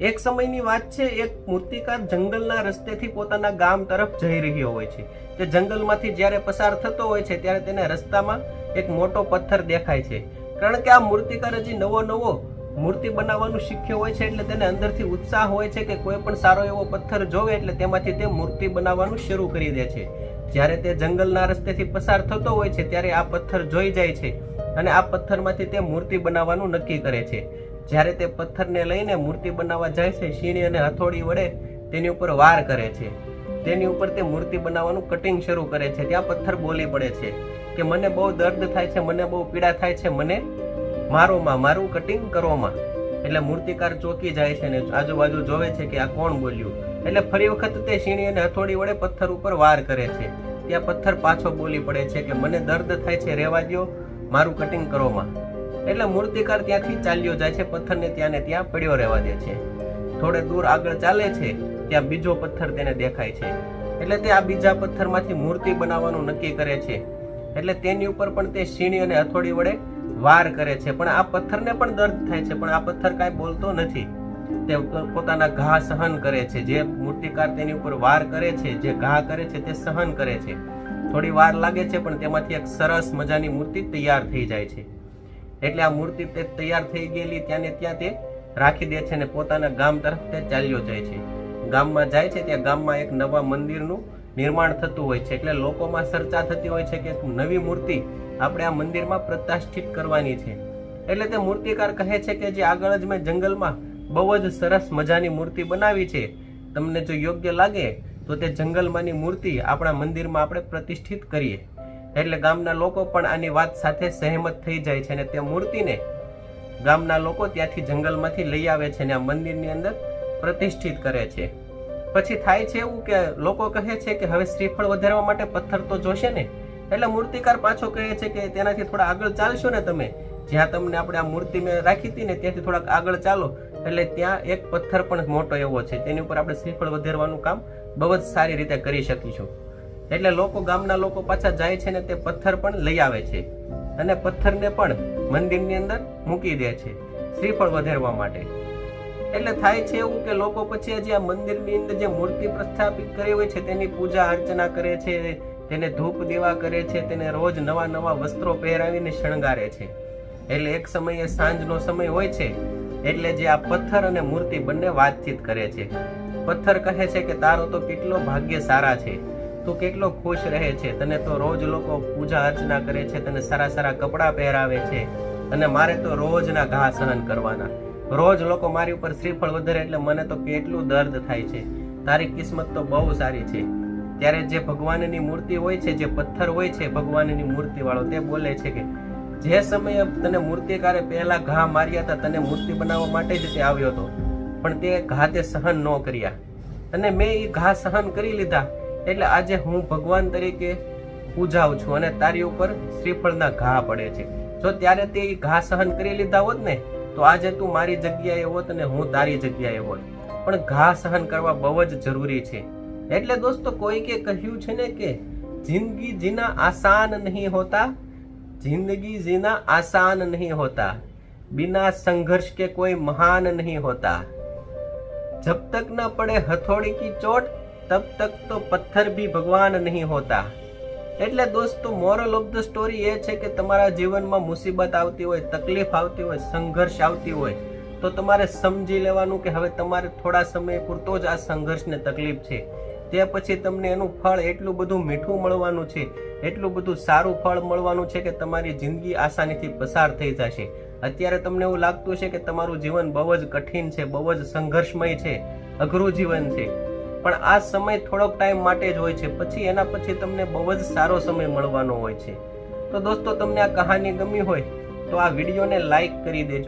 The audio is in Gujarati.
એક સમયની વાત છે, એક મૂર્તિકાર જંગલના રસ્તેથી પોતાના ગામ તરફ જઈ રહ્યો હોય છે. તે જંગલમાંથી જ્યારે પસાર થતો હોય છે, ત્યારે તેને રસ્તામાં એક મોટો પથ્થર દેખાય છે. કારણ કે આ મૂર્તિકાર હજી નવો નવો મૂર્તિ બનાવવાનું શીખ્યો હોય છે, એટલે તેને અંદરથી ઉત્સાહ હોય છે કે કોઈ પણ સારો એવો પથ્થર જોવે, એટલે તેમાંથી તે મૂર્તિ બનાવવાનું શરૂ કરી દે છે. જ્યારે તે જંગલના રસ્તેથી પસાર થતો હોય છે, ત્યારે આ પથ્થર જોઈ જાય છે અને આ પથ્થરમાંથી તે મૂર્તિ બનાવવાનું નક્કી કરે છે. જ્યારે તે પથ્થરને લઈને મૂર્તિ બનાવવા જાય છે શીણી અને હથોડી વડે તેની ઉપર વાર કરે છે. તેની ઉપર તે મૂર્તિ બનાવવાનું કટિંગ શરૂ કરે છે. ત્યાં પથ્થર બોલી પડે છે કે મને બહુ દર્દ થાય છે, મને બહુ પીડા થાય છે, મને મારોમાં, મારું કટિંગ કરોમાં એટલે મૂર્તિકાર ચોકી જાય છે ને આજુબાજુ જોવે છે કે આ કોણ બોલ્યું? એટલે ફરી વખત તે શીણી અને હથોડી વડે પથ્થર ઉપર વાર કરે છે. ત્યાં પથ્થર પાછો બોલી પડે છે કે મને દર્દ થાય છે, રહેવા દ્યો, મારું કટિંગ કરોમાં એટલે મૂર્તિકાર ત્યાંથી ચાલ્યો જાય છે, પથ્થરને ત્યાં ને ત્યાં પડ્યો રહેવા દે છે. થોડે દૂર આગળ ચાલે છે, ત્યાં બીજો પથ્થર તેને દેખાય છે. એટલે તે આ બીજા પથ્થરમાંથી મૂર્તિ બનાવવાનું નક્કી કરે છે. એટલે તેની ઉપર પણ તે શીણી અને હથોડી વડે વાર કરે છે. પણ આ પથ્થરને પણ દર્દ થાય છે, પણ આ પથ્થર કાંઈ બોલતો નથી. તે પોતાના ઘા સહન કરે છે. જે મૂર્તિકાર તેની ઉપર વાર કરે છે, જે ઘા કરે છે, તે સહન કરે છે. થોડી વાર લાગે છે, પણ તેમાંથી એક સરસ મજાની મૂર્તિ તૈયાર થઈ જાય છે. એટલે આ મૂર્તિ તે તૈયાર થઈ ગયેલી ત્યાં ને ત્યાં તે રાખી દે છે અને પોતાના ગામ તરફ તે ચાલ્યો જાય છે. ગામમાં જાય છે ત્યાં ગામમાં એક નવા મંદિરનું નિર્માણ થતું હોય છે. એટલે લોકોમાં ચર્ચા થતી હોય છે કે નવી મૂર્તિ આપણે આ મંદિરમાં પ્રતિષ્ઠિત કરવાની છે. એટલે તે મૂર્તિકાર કહે છે કે જે આગળ જ મેં જંગલમાં બહુ જ સરસ મજાની મૂર્તિ બનાવી છે. તમને જો યોગ્ય લાગે તો તે જંગલમાંની મૂર્તિ આપણા મંદિરમાં આપણે પ્રતિષ્ઠિત કરીએ. એટલે ગામના લોકો પણ આની વાત સાથે સહેમત થઈ જાય છે અને તે મૂર્તિને ગામના લોકો ત્યાંથી જંગલમાંથી લઈ આવે છે અને આ મંદિરની અંદર પ્રતિષ્ઠિત કરે છે. પછી થાય છે એવું કે લોકો કહે છે કે હવે શ્રીફળ વધારવા માટે પથ્થર તો જોશે ને? એટલે મૂર્તિકાર પાછો કહે છે કે તેનાથી થોડા આગળ ચાલશો ને તમે? જ્યાં તમને આપણે આ મૂર્તિ મેં રાખી હતી ને ત્યાંથી થોડાક આગળ ચાલો. એટલે ત્યાં એક પથ્થર પણ મોટો એવો છે. તેની ઉપર આપણે શ્રીફળ વધારવાનું કામ બહુ જ સારી રીતે કરી શકીશું. એટલે લોકો ગામના લોકો પાછા જાય છે ને તે પથ્થર પણ લઈ આવે છે. અને પથ્થરને પણ મંદિરની અંદર મૂકી દે છે. શ્રીફળ વધારવા માટે. એટલે થાય છે એવું કે લોકો પછી હજી આ મંદિરની અંદર જે મૂર્તિ પ્રસ્થાપિત કરી હોય છે, તેની પૂજા અર્ચના કરે છે, તેને ધૂપ દેવા કરે છે, તેને રોજ નવા નવા વસ્ત્રો પહેરાવીને શણગારે છે. એટલે એક સમયે સાંજનો સમય હોય છે, એટલે જે આ પથ્થર અને મૂર્તિ બંને વાતચીત કરે છે. પથ્થર કહે છે કે તારો તો કેટલો ભાગ્ય સારા છે. તું કેટલો ખુશ રહે છે? તને તો રોજ લોકો પૂજા અર્ચના કરે છે, તને સારા સારા કપડાં પહેરાવે છે, અને મારે તો રોજના ઘા સહન કરવાના. રોજ લોકો મારી ઉપર શ્રીફળ વધારે એટલે મને તો કેટલું દર્દ થાય છે. તારી કિસ્મત તો બહુ સારી છે. ત્યારે જે ભગવાનની મૂર્તિ હોય છે, જે પથ્થર હોય છે, ભગવાનની મૂર્તિ વાળો તે બોલે છે કે, જે સમયે તને મૂર્તિકારે પહેલા ઘા માર્યા હતા, તને મૂર્તિ બનાવવા માટે જ તે આવ્યો હતો. પણ તે ઘા તે સહન ન કર્યા. અને મેં એ ઘા સહન કરી લીધા. એટલે આજે હું ભગવાન તરીકે પૂજાઉં છું અને તારી ઉપર શ્રીફળના ઘા પડે છે. જો ત્યારે તે ઘા સહન કરી લીધા હોત ને, તો આજે તું મારી જગ્યાએ હોત અને હું તારી જગ્યાએ હોત. પણ ઘા સહન કરવા બહુ જ જરૂરી છે. એટલે દોસ્તો, કોઈકે કહ્યું છે ને કે જિંદગી જીના આસાન નહીં હોતા, જિંદગી જીના આસાન નહીં હોતા, બિના સંઘર્ષ કે કોઈ મહાન નહીં હોતા. જબ તક ન પડે હથોડી કી ચોટ तब तक तो पत्थर भी भगवान नहीं होता એટલે દોસ્તો મોરલ ઓફ ધ સ્ટોરી એ છે કે તમારા જીવનમાં મુસીબત આવતી હોય તકલીફ આવતી હોય સંઘર્ષ આવતી હોય તો તમારે સમજી લેવાનું કે હવે તમારે થોડા સમય પૂરતો જ આ સંઘર્ષ ને તકલીફ છે તે પછી તમને એનું ફળ એટલું બધું મીઠું મળવાનું છે એટલું બધું સારું ફળ મળવાનું છે કે તમારી જિંદગી આસાનીથી પસાર થઈ જશે અત્યારે તમને એવું લાગતું છે કે તમારું જીવન બહુ જ કઠિન છે બહુ જ સંઘર્ષમય છે અઘરું જીવન છે પણ આ સમય થોડોક ટાઈમ માટે જ હોય છે. પછી એના પછી તમને બહુ જ સારો સમય મળવાનો હોય છે. તો દોસ્તો, તમને આ કહાની ગમી હોય તો આ વિડીયોને લાઈક કરી દેજો.